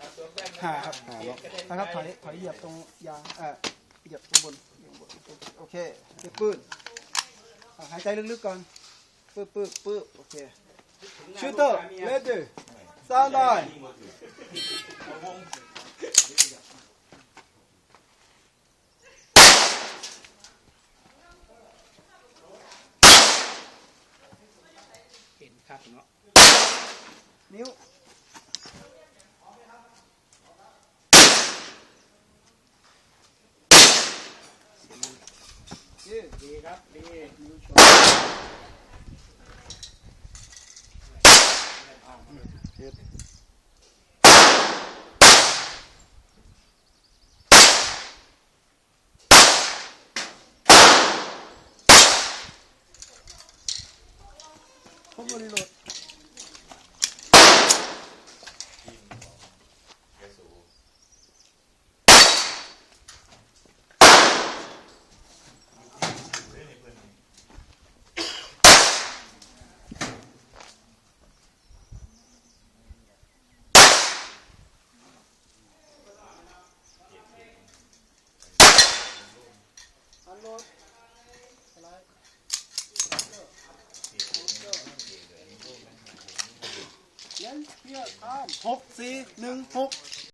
ครับนี่ห้าครับหาเนาะนะครับถอยถอยเหยียบตรงยางเอ่อเหยียบข้างบนเหยียบบนโอเคปื้ดปื้ดอะหายใจลึกๆก่อนปื้ดปื้ดปื้ดโอเคชูเตอร์เลดดี้ซาวด์ไลน์เห็นครับเนาะนิ้ว ดีดีครับดีนิ้วโชว์พบรีโหลดอันโหลดสไลด์ยันเพียร์ตาม หกสี่หนึ่งหก